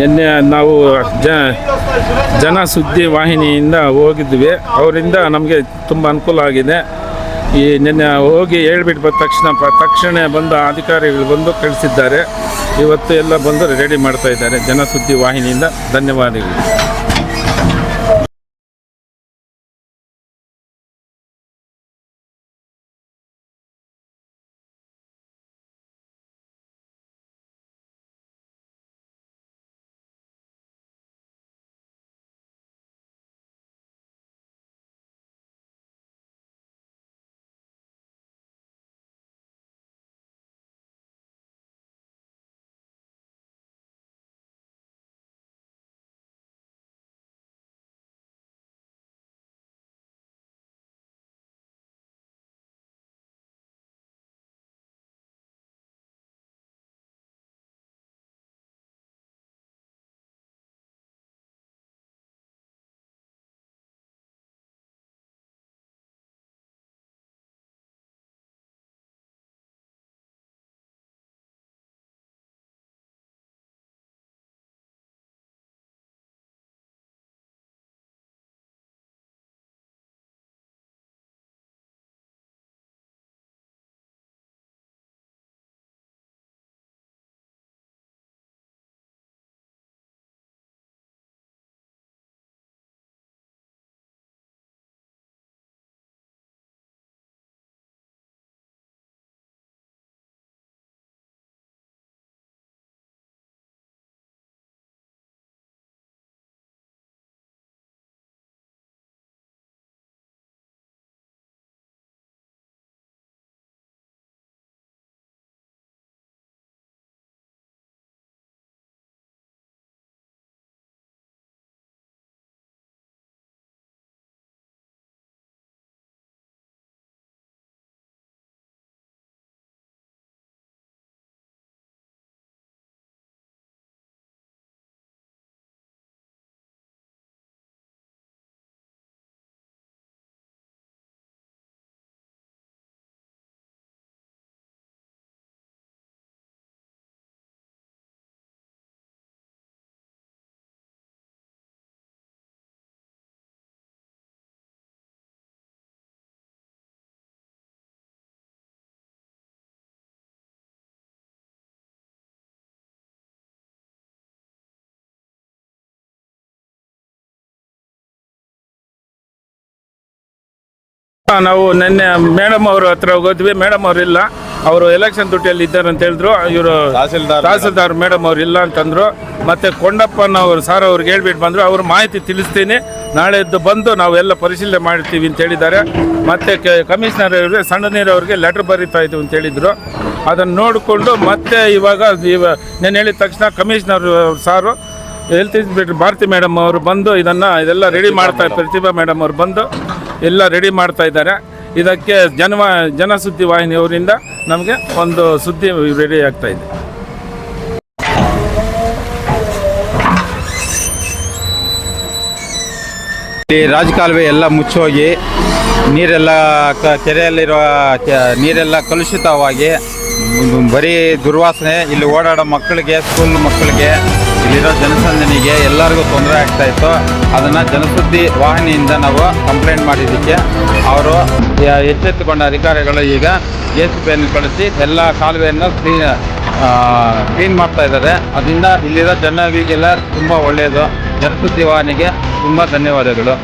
ನಿನ್ನೆ ನಾವು ಜ ಜನ ಸುದ್ದಿ ವಾಹಿನಿಯಿಂದ ಹೋಗಿದ್ವಿ. ಅವರಿಂದ ನಮಗೆ ತುಂಬ ಅನುಕೂಲ ಆಗಿದೆ. ಈ ನಿನ್ನೆ ಹೋಗಿ ಹೇಳ್ಬಿಟ್ಟು ಬಂದ ತಕ್ಷಣ ತಕ್ಷಣ ಬಂದ ಅಧಿಕಾರಿಗಳು ಬಂದು ಕಳಿಸಿದ್ದಾರೆ. ಇವತ್ತು ಎಲ್ಲ ಬಂದು ರೆಡಿ ಮಾಡ್ತಾ ಇದ್ದಾರೆ ಜನಸುದ್ದಿ ವಾಹಿನಿಯಿಂದ. ಧನ್ಯವಾದಗಳು. ನಾವು ನಿನ್ನೆ ಮೇಡಮ್ ಅವ್ರ ಹತ್ರ ಹೋದ್ವಿ ಮೇಡಮ್ ಅವ್ರು ಇಲ್ಲ. ಅವರು ಎಲೆಕ್ಷನ್ ದುಡ್ಡಿಯಲ್ಲಿ ಇದ್ದಾರೆ ಅಂತ ಹೇಳಿದ್ರು. ಇವರು ತಹಸೀಲ್ದಾರ್ ತಹಸೀಲ್ದಾರ್ ಮೇಡಮ್ ಅವ್ರು ಇಲ್ಲ ಅಂತಂದ್ರು. ಮತ್ತೆ ಕೊಂಡಪ್ಪನವರು ಸರ್ ಅವ್ರಿಗೆ ಹೇಳ್ಬಿಟ್ಟು ಬಂದ್ರು. ಅವ್ರ ಮಾಹಿತಿ ತಿಳಿಸ್ತೀನಿ. ನಾಳೆದ್ದು ಬಂದು ನಾವೆಲ್ಲ ಪರಿಶೀಲನೆ ಮಾಡ್ತೀವಿ ಅಂತ ಹೇಳಿದ್ದಾರೆ. ಮತ್ತೆ ಕಮಿಷನರ್ ಅವರಿಗೆ ಸಣ್ಣ ನೀರವ್ರಿಗೆ ಲೆಟರ್ ಬರೀತಾ ಇದ್ವಿ ಅಂತ ಹೇಳಿದ್ರು. ಅದನ್ನು ನೋಡಿಕೊಂಡು ಮತ್ತೆ ಇವಾಗ ಇವ ನಾನು ಹೇಳಿದ ತಕ್ಷಣ ಕಮಿಷನರ್ ಸಾರು ಹೆಲ್ತ್ ಇನ್ಸ್ಪೆಕ್ಟರ್ ಭಾರತಿ ಮೇಡಮ್ ಅವರು ಬಂದು ಇದನ್ನು ಇದೆಲ್ಲ ರೆಡಿ ಮಾಡ್ತಾ ಪ್ರತಿಭಾ ಮೇಡಮ್ ಅವರು ಬಂದು ಎಲ್ಲ ರೆಡಿ ಮಾಡ್ತಾ ಇದ್ದಾರೆ. ಇದಕ್ಕೆ ಜನವ ಜನಸುದ್ದಿ ವಾಹಿನಿಯವರಿಂದ ನಮಗೆ ಒಂದು ಸುದ್ದಿ ರೆಡಿ ಆಗ್ತಾ ಇದೆ. ಇಲ್ಲಿ ರಾಜಕಾಲುವೆ ಎಲ್ಲ ಮುಚ್ಚೋಗಿ ನೀರೆಲ್ಲ ಕ- ಕೆರೆಯಲ್ಲಿರುವ ಕೆ- ನೀರೆಲ್ಲ ಕಲುಷಿತವಾಗಿ ಬರೀ ದುರ್ವಾಸನೆ ಇಲ್ಲಿ ಓಡಾಡೋ ಮಕ್ಕಳಿಗೆ ಸ್ಕೂಲ್ ಮಕ್ಕಳಿಗೆ ಇಲ್ಲಿರೋ ಜನಸಂದಣಿಗೆ ಎಲ್ಲರಿಗೂ ತೊಂದರೆ ಆಗ್ತಾ ಇತ್ತು. ಅದನ್ನು ಜನಸುದ್ದಿ ವಾಹಿನಿಯಿಂದ ನಾವು ಕಂಪ್ಲೇಂಟ್ ಮಾಡಿದ್ದಕ್ಕೆ ಅವರು ಎಚ್ಚೆತ್ತುಕೊಂಡ ಅಧಿಕಾರಿಗಳು ಈಗ ಎ ಸಿ ಪಿಯನ್ನು ಕಳಿಸಿ ಎಲ್ಲ ಕಾಲುವೆಯನ್ನು ಕ್ಲೀನ್ ಕ್ಲೀನ್ ಮಾಡ್ತಾ ಇದ್ದಾರೆ. ಅದರಿಂದ ಇಲ್ಲಿರೋ ಜನರಿಗೆಲ್ಲ ತುಂಬ ಒಳ್ಳೆಯದು ಜನಸುದ್ದಿ ವಾಹಿನಿಗೆ ತುಂಬ ಧನ್ಯವಾದಗಳು.